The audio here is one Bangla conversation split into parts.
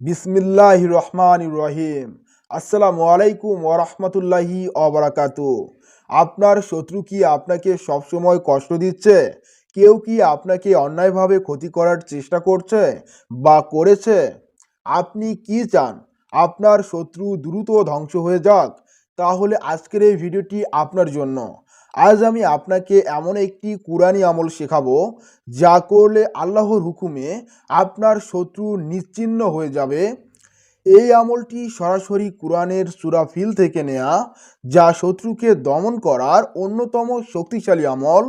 বিসমিল্লাহ রহমান রহিম। আসসালামু আলাইকুম ওরহমতুল্লাহি অবরাকাতু আপনার শত্রু কি আপনাকে সবসময় কষ্ট দিচ্ছে? কেউ কি আপনাকে অন্যায়ভাবে ক্ষতি করার চেষ্টা করছে বা করেছে? আপনি কি চান? আপনার শত্রু দ্রুত ধ্বংস হয়ে যাক। তাহলে আজকের এই ভিডিওটি আপনার জন্য। আজ আমি আপনাকে এমন একটি কুরানি আমল শেখাবো যা করলে আল্লাহর হুকুমে আপনার শত্রু নিশ্চিহ্ন হয়ে যাবে। এই আমলটি সরাসরি কোরআনের সুরাফিল থেকে নেয়া, যা শত্রুকে দমন করার অন্যতম শক্তিশালী আমল।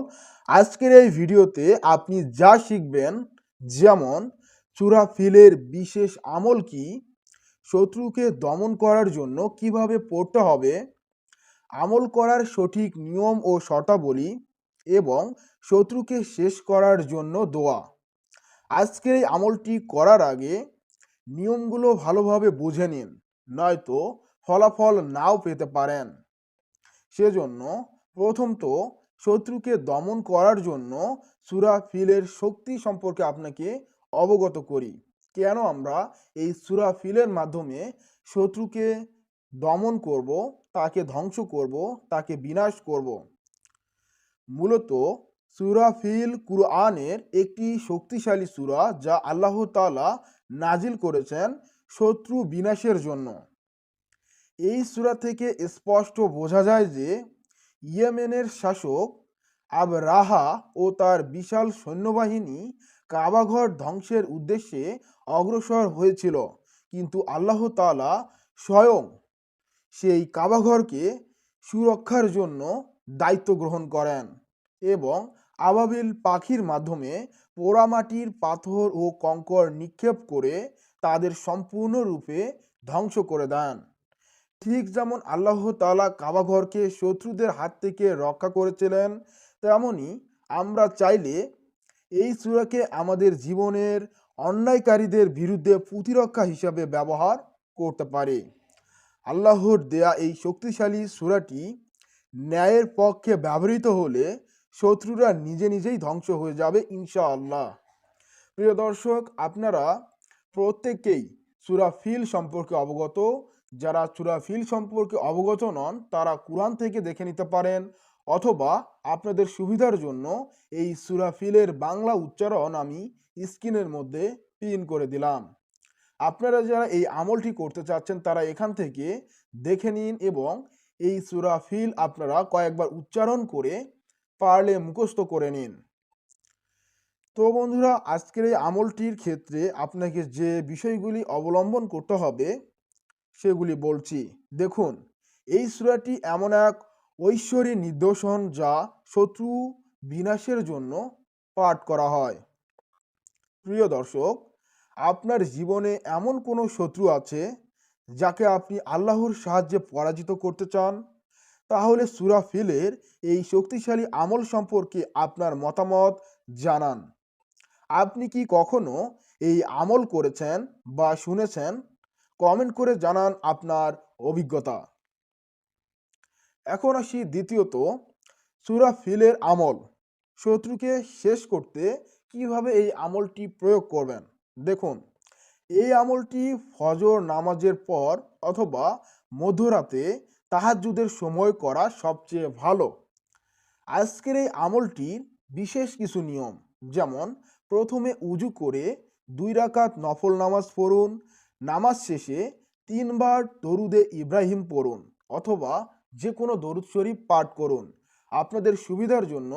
আজকের এই ভিডিওতে আপনি যা শিখবেন, যেমন সুরাফিলের বিশেষ আমল কি, শত্রুকে দমন করার জন্য কীভাবে পড়তে হবে আমল করার সঠিক নিয়ম ও শর্তাবলী এবং শত্রুকে শেষ করার জন্য দোয়া। আজকের এই আমলটি করার আগে নিয়মগুলো ভালোভাবে বুঝে নিন, নয়তো ফলাফল নাও পেতে পারেন। সেজন্য প্রথমত শত্রুকে দমন করার জন্য সুরা ফিলের শক্তি সম্পর্কে আপনাকে অবগত করি। কেন আমরা এই সুরা ফিলের মাধ্যমে শত্রুকে দমন করব, তাকে ধ্বংস করব, তাকে বিনাশ করব। মূলত সুরা ফিল কুরআনের একটি শক্তিশালী সূরা যা আল্লাহ তাআলা নাজিল করেছেন শত্রু বিনাশের জন্য। এই সূরা থেকে স্পষ্ট বোঝা যায় যে ইয়েমেনের শাসক আব রাহা ও তার বিশাল সৈন্যবাহিনী কাবাঘর ধ্বংসের উদ্দেশ্যে অগ্রসর হয়েছিল, কিন্তু আল্লাহ তাআলা স্বয়ং সেই কাবাঘরকে সুরক্ষার জন্য দায়িত্ব গ্রহণ করেন এবং আবাবিল পাখির মাধ্যমে পোড়ামাটির পাথর ও কঙ্কর নিক্ষেপ করে তাদের সম্পূর্ণরূপে ধ্বংস করে দেন। ঠিক যেমন আল্লাহ তালা কাবাঘরকে শত্রুদের হাত থেকে রক্ষা করেছিলেন, তেমনি আমরা চাইলে এই সূরাকে আমাদের জীবনের অন্যায়কারীদের বিরুদ্ধে প্রতিরক্ষা হিসাবে ব্যবহার করতে পারি। আল্লাহর দেয়া এই শক্তিশালী সূরাটি ন্যায়ের পক্ষে ব্যবহৃত হলে শত্রুরা নিজে নিজেই ধ্বংস হয়ে যাবে, ইনশাআল্লাহ। প্রিয় দর্শক, আপনারা প্রত্যেকেই সুরা ফিল সম্পর্কে অবগত। যারা সুরা ফিল সম্পর্কে অবগত নন, তারা কোরআন থেকে দেখে নিতে পারেন অথবা আপনাদের সুবিধার জন্য এই সুরা ফিলের বাংলা উচ্চারণ আমি স্ক্রিনের মধ্যে পিন করে দিলাম। আপনারা যারা এই আমলটি করতে চাচ্ছেন, তারা এখান থেকে দেখে নিন এবং এই সুরা ফিল আপনারা কয়েকবার উচ্চারণ করে পারলে মুখস্থ করে নিন। তো বন্ধুরা, আজকের এই আমলটির ক্ষেত্রে আপনাকে যে বিষয়গুলি অবলম্বন করতে হবে, সেগুলি বলছি। দেখুন, এই সূরাটি এমন এক ঐশ্বরী নিদর্শন যা শত্রু বিনাশের জন্য পাঠ করা হয়। প্রিয় দর্শক আপনার জীবনে এমন কোনো শত্রু আছে যাকে আপনি আল্লাহর সাহায্যে পরাজিত করতে চান? তাহলে সুরা ফিলের এই শক্তিশালী আমল সম্পর্কে আপনার মতামত জানান। আপনি কি কখনো এই আমল করেছেন বা শুনেছেন? কমেন্ট করে জানান আপনার অভিজ্ঞতা। এখন আসি দ্বিতীয়ত, সুরা ফিলের আমল। শত্রুকে শেষ করতে কীভাবে এই আমলটি প্রয়োগ করবেন? দেখুন, এই আমলটি ফজর নামাজের পর অথবা মধ্যরাতে তাহাজ্জুদের সময় করা সবচেয়ে ভালো। আজকের এই আমলটির বিশেষ কিছু নিয়ম, যেমন প্রথমে উজু করে দুই রাকাত নফল নামাজ পড়ুন, নামাজ শেষে তিনবার দরুদে ইব্রাহিম পড়ুন অথবা যে কোনো দরুদ শরীফ পাঠ করুন। আপনাদের সুবিধার জন্য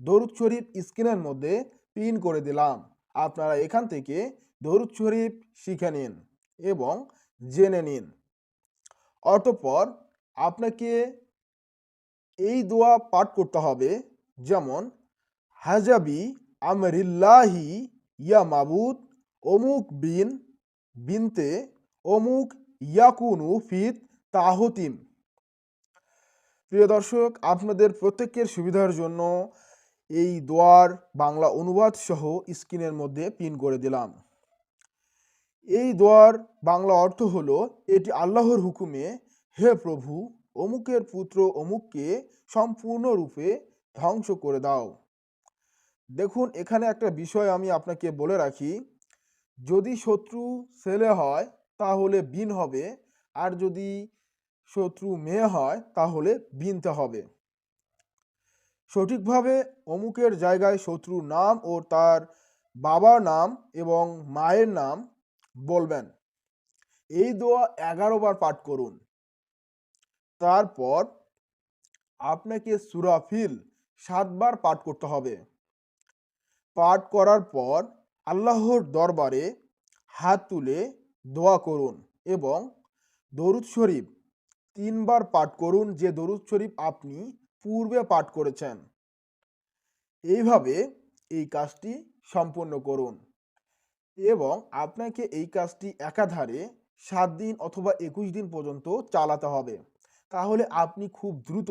দরুদ শরীফ স্ক্রিনের মধ্যে পিন করে দিলাম। আপনারা এখান থেকে দরুদ শরীফ শিখে নিন এবং জেনে নিন। অতঃপর আপনাকে এই দোয়া পাঠ করতে হবে, যেমন, হাজাবি আমরিল্লাহি ইয়া মাবুদ, অমুক বিন, বিনতে অমুক ইয়াকুনু ফিত তাহতিম। প্রিয় দর্শক, আপনাদের প্রত্যেকের সুবিধার জন্য এই দোয়ার বাংলা অনুবাদ সহ স্ক্রিনের মধ্যে পিন করে দিলাম। এই দোয়ার বাংলা অর্থ হলো, এটি আল্লাহর হুকুমে, হে প্রভু, অমুকের পুত্র অমুককে সম্পূর্ণরূপে ধ্বংস করে দাও। দেখুন, এখানে একটা বিষয় আমি আপনাকে বলে রাখি, যদি শত্রু ছেলে হয়, তাহলে বিন হবে, আর যদি শত্রু মেয়ে হয়, তাহলে বিনতে হবে। সঠিকভাবে অমুকের জায়গায় শত্রুর নাম ও তার বাবার নাম এবং মায়ের নাম বলবেন। এই দোয়া এগারো বার পাঠ করুন। তারপর আপনাকে সুরাফিল সাতবার পাঠ করতে হবে। পাঠ করার পর আল্লাহর দরবারে হাত তুলে দোয়া করুন এবং দরুদ শরীফ তিনবার পাঠ করুন যে দরুদ শরীফ আপনি পূর্বে পাঠ করেছেন। এইভাবে এই কাজটি সম্পন্ন করুন। এবং আপনাকে এই কাজটি একাধারে সাত দিন অথবা একুশ দিন পর্যন্ত চালাতে হবে। তাহলে আপনি খুব দ্রুত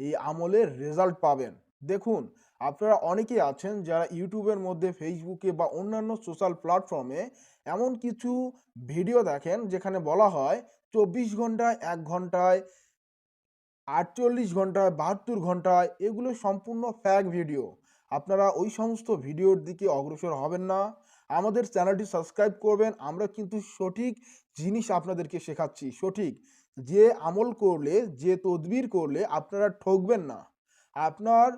এই আমলের রেজাল্ট পাবেন। দেখুন, আপনারা অনেকেই আছেন যারা ইউটিউবের মধ্যে, ফেসবুকে বা অন্যান্য সোশ্যাল প্ল্যাটফর্মে এমন কিছু ভিডিও দেখেন যেখানে বলা হয় চব্বিশ ঘন্টায় এক ঘন্টায় আটচল্লিশ ঘন্টায় বাহাত্তর ঘন্টায় এগুলো সম্পূর্ণ ফ্যাক ভিডিও আপনারা ওই সমস্ত ভিডিওর দিকে অগ্রসর হবেন না। আমাদের চ্যানেলটি সাবস্ক্রাইব করবেন। আমরা কিন্তু সঠিক জিনিস আপনাদেরকে শেখাচ্ছি, সঠিক। যে আমল করলে, যে তদবির করলে আপনারা ঠকবেন না। আপনার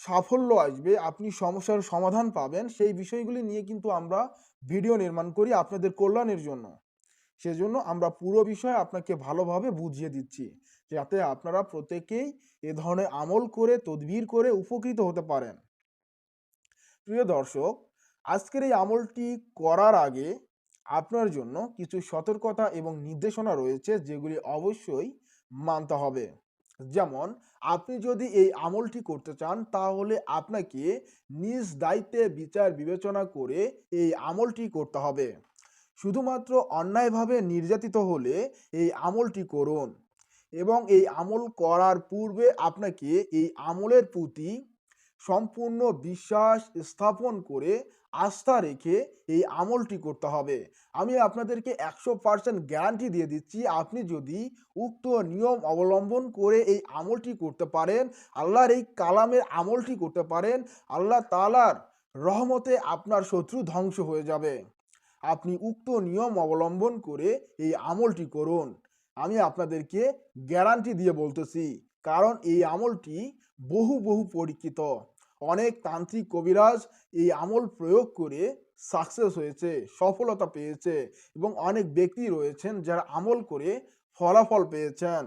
সাফল্য আসবে, আপনি সমস্যার সমাধান পাবেন। সেই বিষয়গুলি নিয়ে কিন্তু আমরা ভিডিও নির্মাণ করি আপনাদের কল্যাণের জন্য। সেজন্য আমরা পুরো বিষয় আপনাকে ভালোভাবে বুঝিয়ে দিচ্ছি, যাতে আপনারা প্রত্যেকেই এ ধরনের আমল করে, তদবির করে উপকৃত হতে পারেন। প্রিয় দর্শক আজকের এই আমলটি করার আগে আপনার জন্য কিছু সতর্কতা এবং নির্দেশনা রয়েছে যেগুলি অবশ্যই মানতে হবে। যেমন, আপনি যদি এই আমলটি করতে চান তাহলে আপনাকে নিজ দায়িত্বে বিচার বিবেচনা করে এই আমলটি করতে হবে। শুধুমাত্র অন্যায়ভাবে নির্যাতিত হলে এই আমলটি করুন এবং এই আমল করার পূর্বে আপনাকে এই আমলের প্রতি সম্পূর্ণ বিশ্বাস স্থাপন করে আস্থা রেখে এই আমলটি করতে হবে। আমি আপনাদেরকে একশো পার্সেন্ট গ্যারান্টি দিয়ে দিচ্ছি, আপনি যদি উক্ত নিয়ম অবলম্বন করে এই আমলটি করতে পারেন, আল্লাহর এই কালামের আমলটি করতে পারেন, আল্লাহ তালার রহমতে আপনার শত্রু ধ্বংস হয়ে যাবে। আপনি উক্ত নিয়ম অবলম্বন করে এই আমলটি করুন। আমি আপনাদেরকে গ্যারান্টি দিয়ে বলতেছি, কারণ এই আমলটি বহু বহু পরীক্ষিত। অনেক তান্ত্রিক কবিরাজ এই আমল প্রয়োগ করে সাকসেস হয়েছে, সফলতা পেয়েছে এবং অনেক ব্যক্তি রয়েছেন যারা আমল করে ফলাফল পেয়েছেন।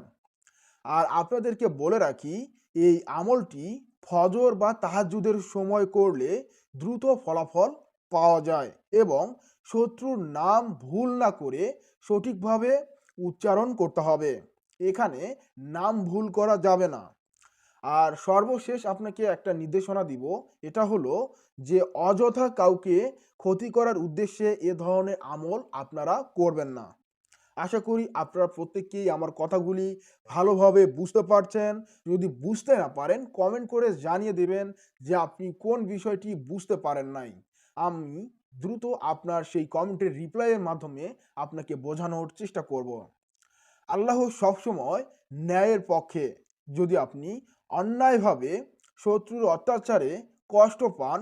আর আপনাদেরকে বলে রাখি, এই আমলটি ফজর বা তাহাজুদের সময় করলে দ্রুত ফলাফল পাওয়া যায় এবং শত্রুর নাম ভুল না করে সঠিকভাবে উচ্চারণ করতে হবে। এখানে নাম ভুল করা যাবে না। আর সর্বশেষ আপনাকে একটা নির্দেশনা দিব, এটা হলো যে অযথা কাউকে ক্ষতি করার উদ্দেশ্যে এ ধরনের আমল আপনারা করবেন না। আশা করি আপনারা প্রত্যেককেই আমার কথাগুলি ভালোভাবে বুঝতে পারছেন। যদি বুঝতে না পারেন কমেন্ট করে জানিয়ে দেবেন যে আপনি কোন বিষয়টি বুঝতে পারেন নাই। আমি দ্রুত আপনার সেই কমেন্টের রিপ্লাইয়ের মাধ্যমে আপনাকে বোঝানোর চেষ্টা করব। আল্লাহ সবসময় ন্যায়ের পক্ষে যদি আপনি অন্যায়ভাবে শত্রুর অত্যাচারে কষ্ট পান,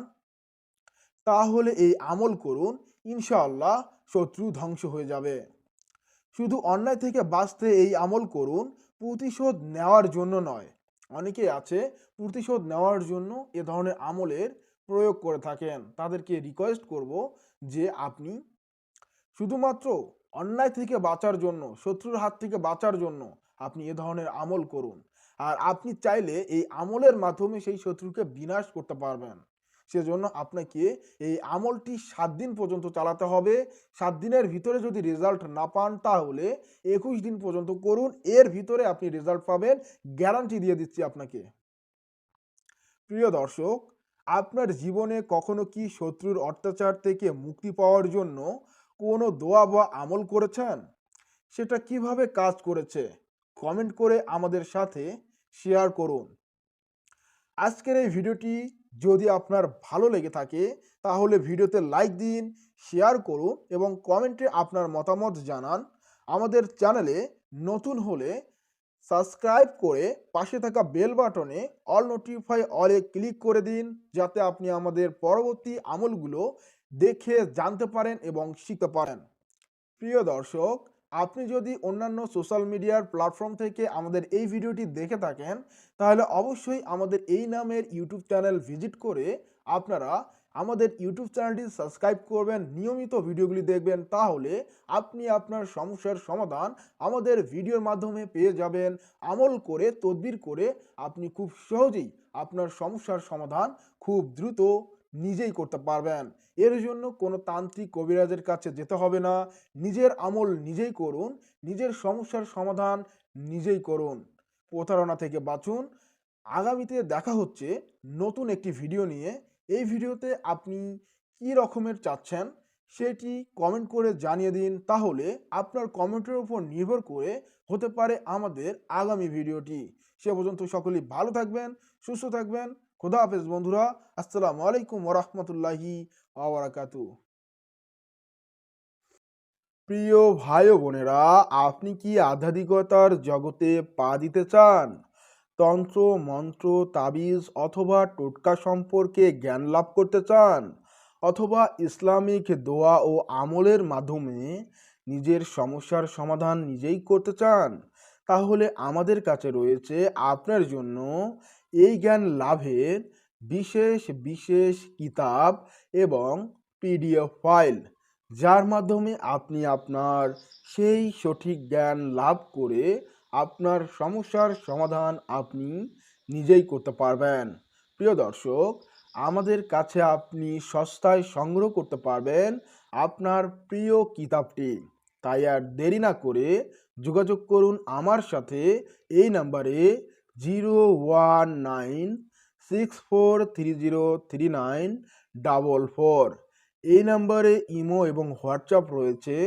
তাহলে এই আমল করুন, ইনশাআল্লাহ শত্রু ধ্বংস হয়ে যাবে। শুধু অন্যায় থেকে বাঁচতে এই আমল করুন, প্রতিশোধ নেওয়ার জন্য নয়। অনেকে আছে, প্রতিশোধ নেওয়ার জন্য এ ধরনের আমলের প্রয়োগ করে থাকেন। তাদেরকে রিকোয়েস্ট করব যে আপনি শুধুমাত্র অন্যায় থেকে বাঁচার জন্য, শত্রুর হাত থেকে বাঁচার জন্য আপনি এ ধরনের আমল করুন। আর আপনি চাইলে এই আমলের মাধ্যমে সেই শত্রুকে বিনাশ করতে পারবেন। সেজন্য আপনাকে এই আমলটি সাত দিন পর্যন্ত চালাতে হবে। সাত দিনের ভিতরে যদি রেজাল্ট না পান তাহলে একুশ দিন পর্যন্ত করুন। এর ভিতরে আপনি রেজাল্ট পাবেন। গ্যারান্টি দিয়ে দিচ্ছি আপনাকে। প্রিয় দর্শক, আপনার জীবনে কখনো কি শত্রুর অত্যাচার থেকে মুক্তি পাওয়ার জন্য কোনো দোয়া বা আমল করেছেন? সেটা কীভাবে কাজ করেছে? কমেন্ট করে আমাদের সাথে শেয়ার করুন। আজকের এই ভিডিওটি যদি আপনার ভালো লেগে থাকে, তাহলে ভিডিওতে লাইক দিন শেয়ার করুন এবং কমেন্টে আপনার মতামত জানান। আমাদের চ্যানেলে নতুন হলে সাবস্ক্রাইব করে পাশে থাকা বেল বাটনে অল নোটিফাই অলে ক্লিক করে দিন, যাতে আপনি আমাদের পরবর্তী আমলগুলো দেখে জানতে পারেন এবং শিখতে পারেন। প্রিয় দর্শক আপনি যদি অন্যান্য সোশ্যাল মিডিয়ার প্ল্যাটফর্ম থেকে আমাদের এই ভিডিওটি দেখে থাকেন, তাহলে অবশ্যই আমাদের এই নামের ইউটিউব চ্যানেল ভিজিট করে আপনারা আমাদের ইউটিউব চ্যানেলটি সাবস্ক্রাইব করবেন, নিয়মিত ভিডিওগুলি দেখবেন, তাহলে আপনি আপনার সমস্যার সমাধান আমাদের ভিডিওর মাধ্যমে পেয়ে যাবেন। আমল করে, তদবির করে আপনি খুব সহজেই আপনার সমস্যার সমাধান খুব দ্রুত নিজেই করতে পারবেন। এর জন্য কোনো তান্ত্রিক কবিরাজের কাছে যেতে হবে না। নিজের আমল নিজেই করুন, নিজের সমস্যার সমাধান নিজেই করুন। প্রতারণা থেকে বাঁচুন। আগামীতে দেখা হচ্ছে নতুন একটি ভিডিও নিয়ে। এই ভিডিওতে আপনি কী রকমের চাচ্ছেন সেটি কমেন্ট করে জানিয়ে দিন। তাহলে আপনার কমেন্টের উপর নির্ভর করে হতে পারে আমাদের আগামী ভিডিওটি। সে পর্যন্ত সকলেই ভালো থাকবেন, সুস্থ থাকবেন। খোদা হাফেজ, বন্ধুরা, আসসালামু আলাইকুম ওরহমতুল্লাহি আবরাকাতু প্রিয় ভাই বোনেরা, আপনি কি আধ্যাত্মিকতার জগতে পা দিতে চান? তন্ত্র, মন্ত্র, তাবিজ অথবা টোটকা সম্পর্কে জ্ঞান লাভ করতে চান? অথবা ইসলামিক দোয়া ও আমলের মাধ্যমে নিজের সমস্যার সমাধান নিজেই করতে চান? তাহলে আমাদের কাছে রয়েছে আপনার জন্য এই জ্ঞান লাভের বিশেষ বিশেষ কিতাব এবং পিডিএফ ফাইল, যার মাধ্যমে আপনি আপনার সেই সঠিক জ্ঞান লাভ করে আপনার সমস্যার সমাধান আপনি নিজেই করতে পারবেন। প্রিয় দর্শক, আমাদের কাছে আপনি সস্তায় সংগ্রহ করতে পারবেন আপনার প্রিয় কিতাবটি। তাই আর দেরি না করে যোগাযোগ করুন আমার সাথে, এই নাম্বারে zero one nine six four three zero three nine double four এই নাম্বারে ইমো এবং হোয়াটসঅ্যাপ রয়েছে।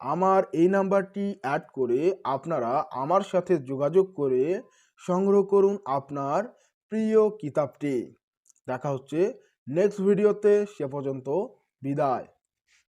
আমার এই নাম্বারটি অ্যাড করে আপনারা আমার সাথে যোগাযোগ করে সংগ্রহ করুন আপনার প্রিয় কিতাবটি। দেখা হচ্ছে নেক্সট ভিডিওতে সে পর্যন্ত বিদায়।